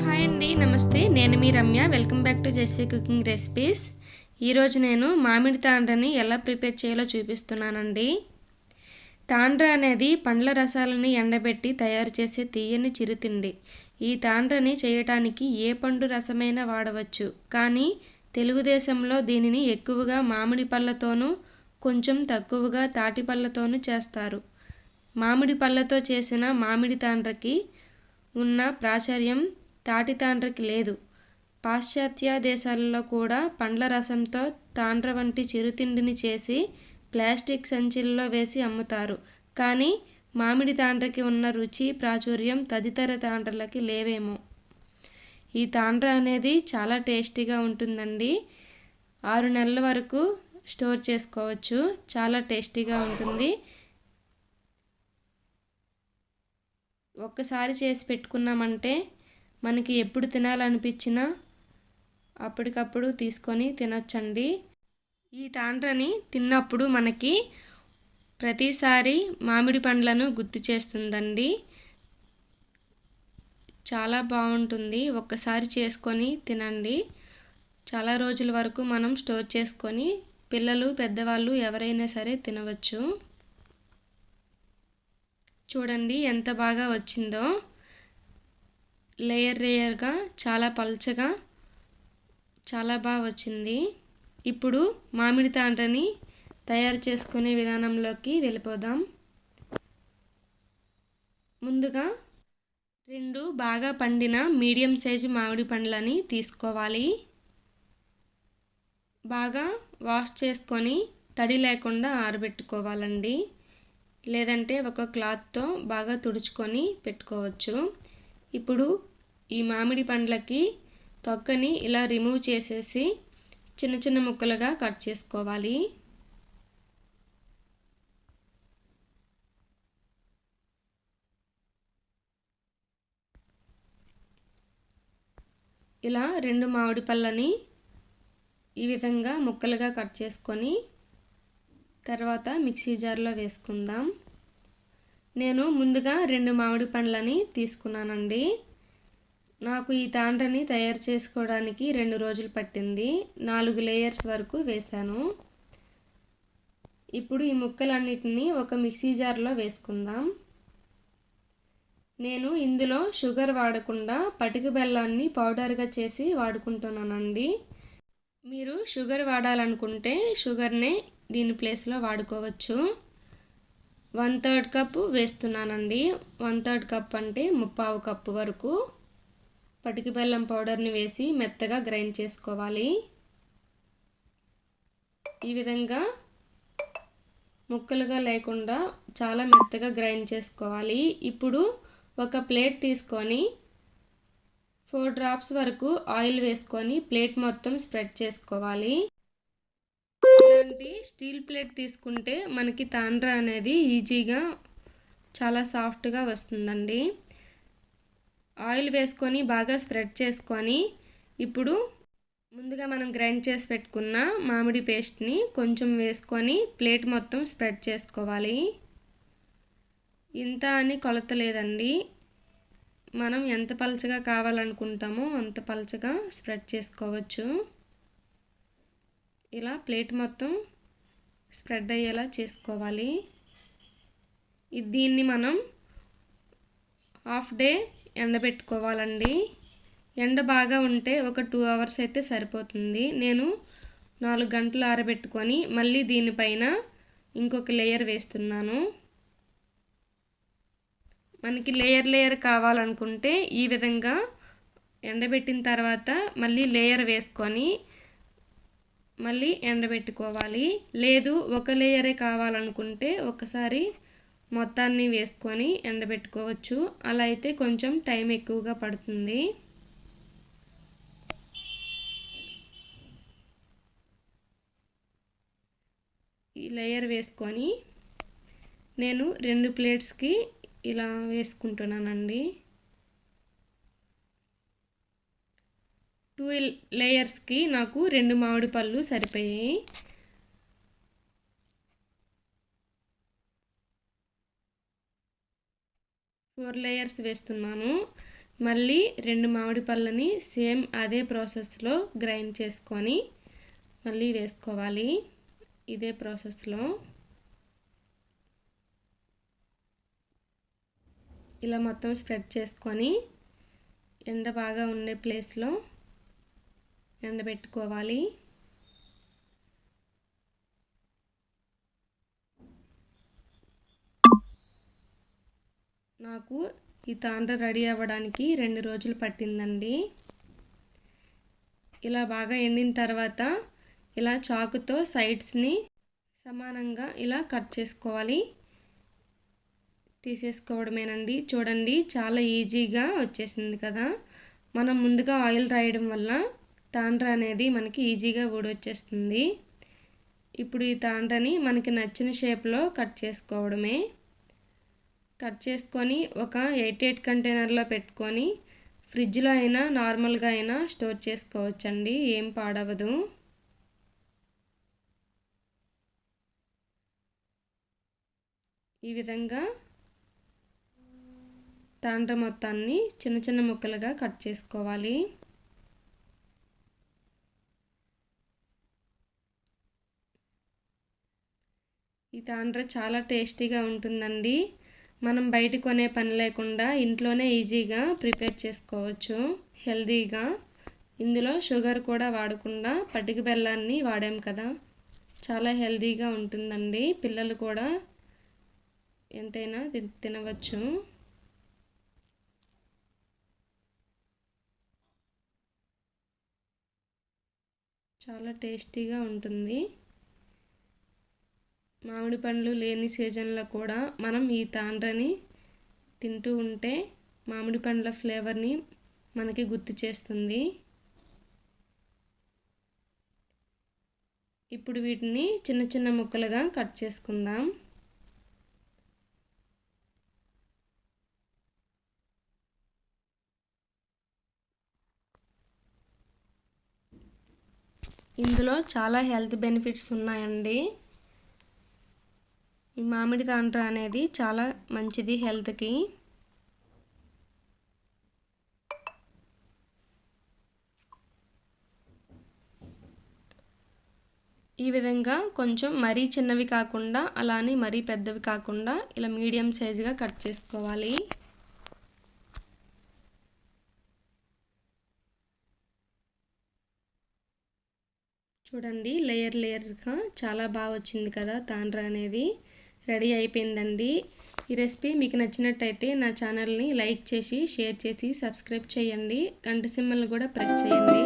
Hi అండి నమస్తే. నేను మీ Ramya. Welcome back to Jessie cooking recipes ఈరోజు నేను మామిడి తాండ్రని ఎలా ప్రిపేర్ చేయాలో చూపిస్తున్నానండి. తాండ్ర అనేది పండ్ల రసాలని ఎండబెట్టి తయారు చేసే తీయని చిరుతిండి. ఈ తాండ్రని చేయటానికి ఏ పండు రసమైనా వాడవచ్చు. కానీ తెలుగుదేశంలో దీనిని ఎక్కువగా మామిడి పళ్ళతోనూ కొంచెం తక్కువగా తాటి పళ్ళతోనూ చేస్తారు. మామిడి పళ్ళతో చేసిన మామిడి తాండ్రకి ఉన్న ప్రాచుర్యం తాటి తాండ్రకి లేదు. పాశ్చాత్య దేశాలలో కూడా పండ్ల రసంతో తాండ్ర వంటి చిరుతిండిని చేసి ప్లాస్టిక్ సంచుల్లో వేసి అమ్ముతారు. కానీ మామిడి తాండ్రకి ఉన్న రుచి ప్రాచుర్యం తదితర తాండ్రలకి లేవేమో. ఈ తాండ్ర అనేది చాలా టేస్టీగా ఉంటుందండి. ఆరు నెలల వరకు స్టోర్ చేసుకోవచ్చు. చాలా టేస్టీగా ఉంటుంది. ఒక్కసారి చేసి పెట్టుకున్నామంటే మనకి ఎప్పుడు తినాలనిపించినా అప్పటికప్పుడు తీసుకొని తినొచ్చండి. ఈ తాండ్రని తిన్నప్పుడు మనకి ప్రతిసారి మామిడి పండ్లను గుర్తు చేస్తుందండి. చాలా బాగుంటుంది. ఒక్కసారి చేసుకొని తినండి. చాలా రోజుల వరకు మనం స్టోర్ చేసుకొని పిల్లలు పెద్దవాళ్ళు ఎవరైనా సరే తినవచ్చు. చూడండి ఎంత బాగా వచ్చిందో. లేయర్ లేయర్గా చాలా పల్చగా చాలా బాగా వచ్చింది. ఇప్పుడు మామిడి తాండ్రని తయారు చేసుకునే విధానంలోకి వెళ్ళిపోదాం. ముందుగా రెండు బాగా పండిన మీడియం సైజు మామిడి పండ్లని తీసుకోవాలి. బాగా వాష్ చేసుకొని తడి లేకుండా ఆరబెట్టుకోవాలండి. లేదంటే ఒక క్లాత్తో బాగా తుడుచుకొని పెట్టుకోవచ్చు. ఇప్పుడు ఈ మామిడి పండ్లకి తొక్కని ఇలా రిమూవ్ చేసేసి చిన్న చిన్న ముక్కలుగా కట్ చేసుకోవాలి. ఇలా రెండు మామిడి పళ్ళని ఈ విధంగా ముక్కలుగా కట్ చేసుకొని తర్వాత మిక్సీ జార్లో వేసుకుందాం. నేను ముందుగా రెండు మామిడి పండ్లని తీసుకున్నానండి. నాకు ఈ తాండ్రని తయారు చేసుకోవడానికి రెండు రోజులు పట్టింది. నాలుగు లేయర్స్ వరకు వేశాను. ఇప్పుడు ఈ ముక్కలన్నిటిని ఒక మిక్సీ జార్లో వేసుకుందాం. నేను ఇందులో షుగర్ వాడకుండా పటిక బెల్లాన్ని పౌడర్గా చేసి వాడుకుంటున్నానండి. మీరు షుగర్ వాడాలనుకుంటే షుగర్నే దీని ప్లేస్లో వాడుకోవచ్చు. వన్ థర్డ్ కప్పు వేస్తున్నానండి. వన్ థర్డ్ కప్ అంటే ముప్పావు కప్పు వరకు. పటికి బెల్లం పౌడర్ని వేసి మెత్తగా గ్రైండ్ చేసుకోవాలి. ఈ విధంగా ముక్కలుగా లేకుండా చాలా మెత్తగా గ్రైండ్ చేసుకోవాలి. ఇప్పుడు ఒక ప్లేట్ తీసుకొని ఫోర్ డ్రాప్స్ వరకు ఆయిల్ వేసుకొని ప్లేట్ మొత్తం స్ప్రెడ్ చేసుకోవాలి. ఇలాంటి స్టీల్ ప్లేట్ తీసుకుంటే మనకి తాండ్ర అనేది ఈజీగా చాలా సాఫ్ట్గా వస్తుందండి. ఆయిల్ వేసుకొని బాగా స్ప్రెడ్ చేసుకొని ఇప్పుడు ముందుగా మనం గ్రైండ్ చేసి పెట్టుకున్న మామిడి పేస్ట్ని కొంచెం వేసుకొని ప్లేట్ మొత్తం స్ప్రెడ్ చేసుకోవాలి. ఇంత అని కొలత లేదండి మనం ఎంత పలచగా కావాలనుకుంటామో అంత పలచగా స్ప్రెడ్ చేసుకోవచ్చు. ఇలా ప్లేట్ మొత్తం స్ప్రెడ్ అయ్యేలా చేసుకోవాలి. దీన్ని మనం హాఫ్ డే ఎండబెట్టుకోవాలండి. ఎండ బాగా ఉంటే ఒక టూ అవర్స్ అయితే సరిపోతుంది. నేను నాలుగు గంటలు ఆరబెట్టుకొని మళ్ళీ దీనిపైన ఇంకొక లేయర్ వేస్తున్నాను. మనకి లేయర్ లేయర్ కావాలనుకుంటే ఈ విధంగా ఎండబెట్టిన తర్వాత మళ్ళీ లేయర్ వేసుకొని మళ్ళీ ఎండబెట్టుకోవాలి. లేదు ఒక లేయరే కావాలనుకుంటే ఒకసారి మొత్తాన్ని వేసుకొని ఎండబెట్టుకోవచ్చు. అలా అయితే కొంచెం టైం ఎక్కువగా పడుతుంది. ఈ లేయర్ వేసుకొని నేను రెండు ప్లేట్స్కి ఇలా వేసుకుంటున్నానండి. టూ లేయర్స్కి నాకు రెండు మామిడి పళ్ళు సరిపోయాయి. ఫోర్ లేయర్స్ వేస్తున్నాను. మళ్ళీ రెండు మామిడి పళ్ళని సేమ్ అదే ప్రాసెస్లో గ్రైండ్ చేసుకొని మళ్ళీ వేసుకోవాలి. ఇదే ప్రాసెస్లో. ఇలా మొత్తం స్ప్రెడ్ చేసుకొని ఎండ బాగా ఉండే ప్లేస్లో ఎండబెట్టుకోవాలి. నాకు ఈ తాండ్ర రెడీ అవ్వడానికి రెండు రోజులు పట్టిందండి. ఇలా బాగా ఎండిన తర్వాత ఇలా చాకుతో సైడ్స్ని సమానంగా ఇలా కట్ చేసుకోవాలి. తీసేసుకోవడమేనండి. చూడండి చాలా ఈజీగా వచ్చేసింది కదా. మనం ముందుగా ఆయిల్ రాయడం వల్ల తాండ్ర అనేది మనకి ఈజీగా ఊడొచ్చేస్తుంది. ఇప్పుడు ఈ తాండ్రని మనకి నచ్చిన షేప్లో కట్ చేసుకోవడమే. కట్ చేసుకొని ఒక ఎయిట్ ఎయిట్ కంటైనర్లో పెట్టుకొని ఫ్రిడ్జ్లో అయినా నార్మల్గా అయినా స్టోర్ చేసుకోవచ్చండి ఏం పాడవదు. ఈ విధంగా తాండ్ర మొత్తాన్ని చిన్న చిన్న ముక్కలుగా కట్ చేసుకోవాలి. ఈ తాండ్ర చాలా టేస్టీగా ఉంటుందండి. మనం బయట కొనే పని లేకుండా ఇంట్లోనే ఈజీగా ప్రిపేర్ చేసుకోవచ్చు. హెల్తీగా ఇందులో షుగర్ కూడా వాడకుండా పటిక బెల్లాన్ని వాడాం కదా. చాలా హెల్దీగా ఉంటుందండి. పిల్లలు కూడా ఎంతైనా తినవచ్చు. చాలా టేస్టీగా ఉంటుంది. మామిడి పండ్లు లేని సీజన్లో కూడా మనం ఈ తాండ్రని తింటూ ఉంటే మామిడి పండ్ల ఫ్లేవర్ని మనకి గుర్తు చేస్తుంది. ఇప్పుడు వీటిని చిన్న చిన్న ముక్కలుగా కట్ చేసుకుందాం. ఇందులో చాలా హెల్త్ బెనిఫిట్స్ ఉన్నాయండి. ఈ మామిడి తాండ్ర అనేది చాలా మంచిది హెల్త్కి. ఈ విధంగా కొంచెం మరీ చిన్నవి కాకుండా అలానే మరీ పెద్దవి కాకుండా ఇలా మీడియం సైజుగా కట్ చేసుకోవాలి. చూడండి లేయర్ లేయర్గా చాలా బాగా వచ్చింది కదా తాండ్ర అనేది. రెడీ అయిపోయిందండి. ఈ రెసిపీ మీకు నచ్చినట్టయితే నా ఛానల్ని లైక్ చేసి షేర్ చేసి సబ్స్క్రైబ్ చేయండి. గంట సింబల్ని కూడా ప్రెస్ చేయండి.